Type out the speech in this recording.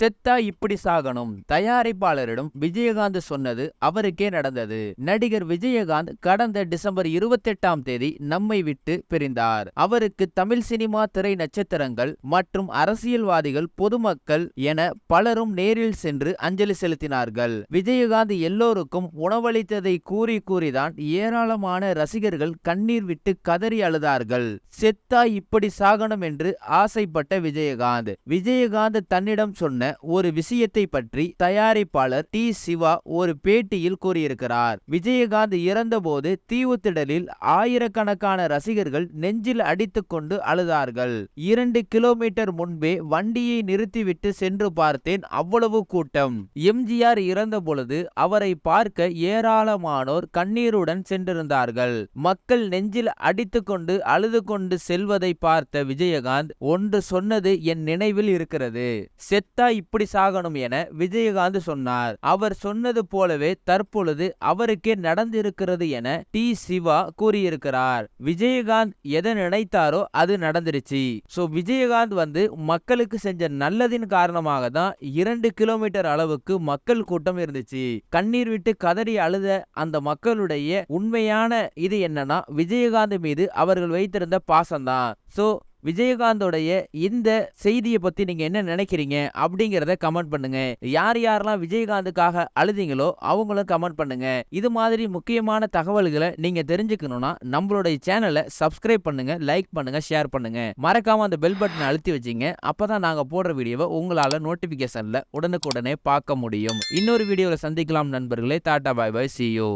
செத்தா இப்படி சாகணும். தயாரிப்பாளரிடம் விஜயகாந்த் சொன்னது அவருக்கே நடந்தது. நடிகர் விஜயகாந்த் கடந்த டிசம்பர் இருபத்தெட்டாம் தேதி நம்மை விட்டு பிரிந்தார். அவருக்கு தமிழ் சினிமா திரை நட்சத்திரங்கள் மற்றும் அரசியல்வாதிகள் பொதுமக்கள் என பலரும் நேரில் சென்று அஞ்சலி செலுத்தினார்கள். விஜயகாந்த் எல்லோருக்கும் உணவளித்ததை கூறி கூறிதான் ஏராளமான ரசிகர்கள் கண்ணீர் விட்டு கதறி அழுதார்கள். செத்தா இப்படி சாகணும் என்று ஆசைப்பட்ட விஜயகாந்த். விஜயகாந்த் தன்னிடம் சொன்ன ஒரு விஷயத்தை பற்றி தயாரிப்பாளர் டி. சிவா ஒரு பேட்டியில் கூறியிருக்கிறார். விஜயகாந்த் இறந்தபோது தீவுத்திடலில் ஆயிரக்கணக்கான ரசிகர்கள் நெஞ்சில் அடித்துக்கொண்டு அழுதார்கள். இரண்டு கிலோமீட்டர் முன்பே வண்டியை நிறுத்திவிட்டு சென்று பார்த்தேன். அவ்வளவு கூட்டம். எம்ஜிஆர் இறந்த பொழுது அவரை பார்க்க ஏராளமானோர் கண்ணீருடன் சென்றிருந்தார்கள். மக்கள் நெஞ்சில் அடித்துக்கொண்டு அழுது கொண்டு செல்வதை பார்த்த விஜயகாந்த் ஒன்று சொன்னது என் நினைவில் இருக்கிறது. செத்த இப்படி சாகணும் என விஜயகாந்த் சொன்னார். அவர் சொன்னது போலவே தற்பொழுது அவருக்கே நடந்திருக்கிறது என டி. சிவா கூறியிருக்கிறார். விஜயகாந்த் எதை நினைத்தாரோ அது நடந்துருச்சு. சோ விஜயகாந்த் வந்து மக்களுக்கு செஞ்ச நல்லதின் காரணமாக தான் இரண்டு கிலோமீட்டர் அளவுக்கு மக்கள் கூட்டம் இருந்துச்சு. கண்ணீர் விட்டு கதறி அழுத அந்த மக்களுடைய உண்மையான இது என்னன்னா விஜயகாந்த் மீது அவர்கள் வைத்திருந்த பாசம்தான். சோ விஜயகாந்தோடைய இந்த செய்தியை பத்தி நீங்க என்ன நினைக்கிறீங்க அப்படிங்கறத கமெண்ட் பண்ணுங்க. யார் யாரெல்லாம் விஜயகாந்துக்காக அழுதிங்களோ அவங்களும் கமெண்ட் பண்ணுங்க. இது மாதிரி முக்கியமான தகவல்களை நீங்க தெரிஞ்சுக்கணும்னா நம்மளுடைய சேனலை சப்ஸ்கிரைப் பண்ணுங்க லைக் பண்ணுங்க ஷேர் பண்ணுங்க. மறக்காம அந்த பெல் பட்டனை அழுத்தி வச்சிங்க. அப்பதான் நாங்க போடுற வீடியோவை உங்களால நோட்டிபிகேஷன்ல உடனுக்குடனே பார்க்க முடியும். இன்னொரு வீடியோவில் சந்திக்கலாம் நண்பர்களே. டாடா பாய் பாய். சியூ